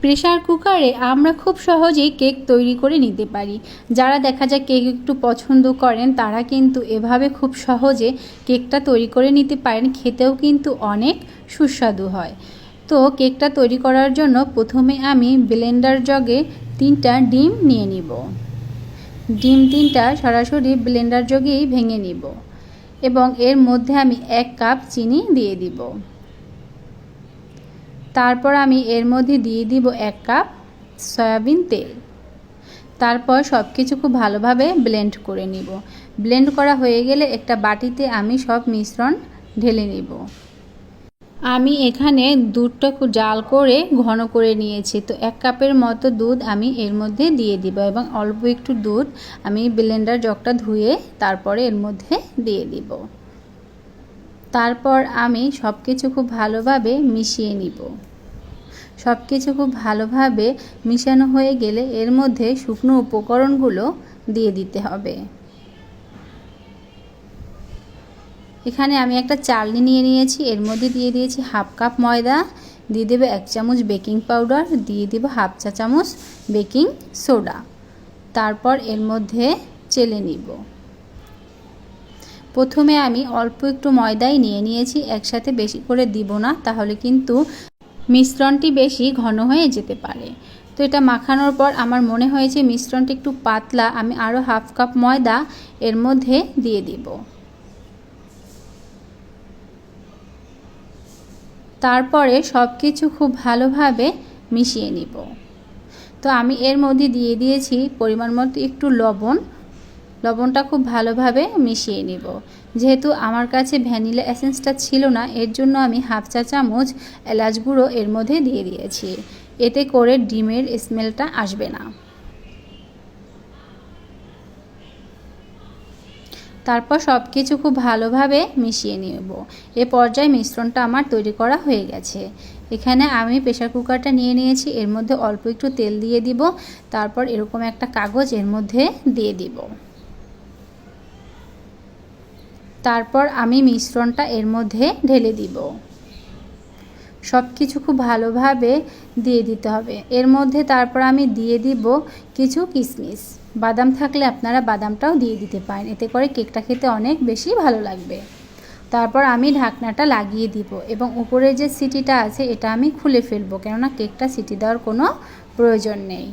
Pressure কুকারে আমরা খুব সহজেই কেক তৈরি করে নিতে পারি। যারা দেখা যায় কেক একটু পছন্দ করেন, তারা কিন্তু এভাবে খুব সহজে কেকটা তৈরি করে নিতে পারেন। খেতেও কিন্তু অনেক সুস্বাদু হয়। তো কেকটা তৈরি করার জন্য প্রথমে আমি ব্লেন্ডার জগে তিনটা ডিম নিয়ে নিব। ডিম তিনটা সরাসরি ব্লেন্ডার জগেই ভেঙে নিব এবং এর মধ্যে আমি এক কাপ চিনি দিয়ে দিব। তারপর আমি এর মধ্যে দিয়ে দিব এক কাপ সয়াবিন তেল। তারপর সব কিছু খুব ভালোভাবে ব্লেন্ড করে নিব। ব্লেন্ড করা হয়ে গেলে একটা বাটিতে আমি সব মিশ্রণ ঢেলে নিব। আমি এখানে দুধটা খুব জাল করে ঘন করে নিয়েছি। তো এক কাপের মতো দুধ আমি এর মধ্যে দিয়ে দিব এবং অল্প একটু দুধ আমি ব্লেন্ডার জগটা ধুয়ে তারপরে এর মধ্যে দিয়ে দিব। তারপর আমি সব কিছু খুব ভালোভাবে মিশিয়ে নিব। সব কিছু খুব ভালোভাবে মিশানো হয়ে গেলে এর মধ্যে শুকনো উপকরণগুলো দিয়ে দিতে হবে। এখানে আমি একটা চালনি নিয়ে নিয়েছি, এর মধ্যে দিয়ে দিয়েছি হাফ কাপ ময়দা, দিয়ে দেবো এক চামচ বেকিং পাউডার, দিয়ে দেবো হাফ চা চামচ বেকিং সোডা। তারপর এর মধ্যে চেলে নিব। প্রথমে আমি অল্প একটু ময়দাই নিয়ে নিয়েছি, একসাথে বেশি করে দিব না, তাহলে কিন্তু মিশ্রণটি বেশি ঘন হয়ে যেতে পারে। তো এটা মাখানোর পর আমার মনে হয়েছে মিশ্রণটি একটু পাতলা, আমি আরও হাফ কাপ ময়দা এর মধ্যে দিয়ে দিব। তারপরে সব কিছু খুব ভালোভাবে মিশিয়ে নিব। তো আমি এর মধ্যে দিয়ে দিয়েছি পরিমাণ মতো একটু লবণ লবণটা খুব ভালোভাবে মিশিয়ে নিব। যেহেতু আমার কাছে ভ্যানিলা এসেন্সটা ছিল না, এর জন্য আমি হাফ চা চামচ এলাচ গুঁড়ো এর মধ্যে দিয়ে দিয়েছি। এতে করে ডিমের স্মেলটা আসবে না। তারপর সব কিছু খুব ভালোভাবে মিশিয়ে নেব। এ পর্যায়ে মিশ্রণটা আমার তৈরি করা হয়ে গেছে। এখানে আমি প্রেশার কুকারটা নিয়ে নিয়েছি, এর মধ্যে অল্প একটু তেল দিয়ে দিব, তারপর এরকম একটা কাগজ এর মধ্যে দিয়ে দিব। তারপর আমি মিশ্রণটা এর মধ্যে ঢেলে দিব। সব কিছু খুব ভালোভাবে দিয়ে দিতে হবে। এর মধ্যে তারপর আমি দিয়ে দিব কিছু কিশমিশ বাদাম থাকলে আপনারা বাদামটাও দিয়ে দিতে পারেন। এতে করে কেকটা খেতে অনেক বেশি ভালো লাগবে। তারপর আমি ঢাকনাটা লাগিয়ে দিব এবং উপরে যে সিটিটা আছে, এটা আমি খুলে ফেলব। কেননা কেকটা সিটি দেওয়ার কোনো প্রয়োজন নেই।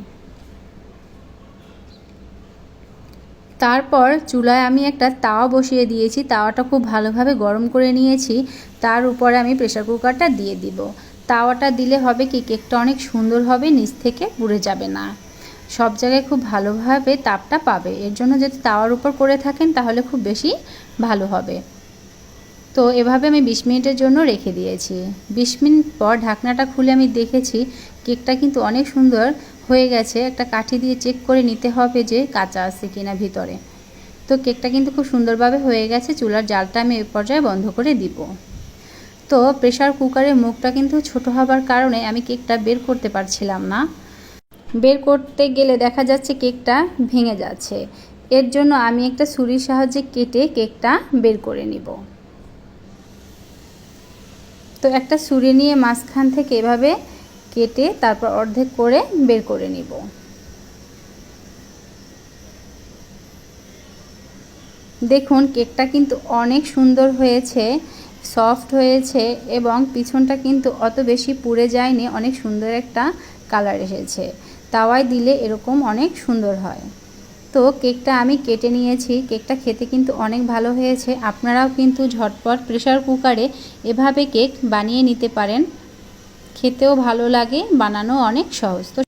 তারপর চুলায় আমি একটা তাওয়া বসিয়ে দিয়েছি। তাওয়াটা খুব ভালোভাবে গরম করে নিয়েছি। তার উপরে আমি প্রেশার কুকারটা দিয়ে দিব। তাওয়াটা দিলে হবে কি, কেকটা অনেক সুন্দর হবে, নিচ থেকে পুড়ে যাবে না। সব জায়গায় খুব ভালোভাবে তাপটা পাবে। এর জন্য যদি তাওয়ার উপর করে থাকেন, তাহলে খুব বেশি ভালো হবে। তো এভাবে আমি বিশ মিনিটের জন্য রেখে দিয়েছি। বিশ মিনিট পর ঢাকনাটা খুলে আমি দেখেছি, কেকটা কিন্তু অনেক সুন্দর হয়ে গেছে, একটা কাঠি দিয়ে চেক করে নিতে হবে যে কাঁচা আছে কিনা ভিতরে। তো কেকটা কিন্তু খুব সুন্দরভাবে হয়ে গেছে, চুলার জালটা আমি এই পর্যায়ে বন্ধ করে দিব। তো প্রেশার কুকারের মুখটা কিন্তু ছোট হবার কারণে আমি কেকটা বের করতে পারছিলাম না। বের করতে গেলে দেখা যাচ্ছে কেকটা ভেঙে যাচ্ছে। এর জন্য আমি একটা ছুরির সাহায্যে কেটে কেকটা বের করে নিব। তো একটা ছুরি নিয়ে মাঝখান থেকে এভাবে কেটে তারপর অর্ধেক করে বের করে নিব। দেখুন, কেকটা কিন্তু অনেক সুন্দর হয়েছে, সফট হয়েছে এবং পিছনটা কিন্তু অত বেশি পুড়ে যায়নি, অনেক সুন্দর একটা কালার এসেছে। তাওয়ায় দিলে এরকম অনেক সুন্দর হয়। তো কেকটা আমি কেটে নিয়েছি, কেকটা খেতে কিন্তু অনেক ভালো হয়েছে। আপনারাও কিন্তু ঝটপট প্রেশার কুকারে এভাবে কেক বানিয়ে নিতে পারেন। খেতেও ভালো লাগে বানানো অনেক সহজ। তো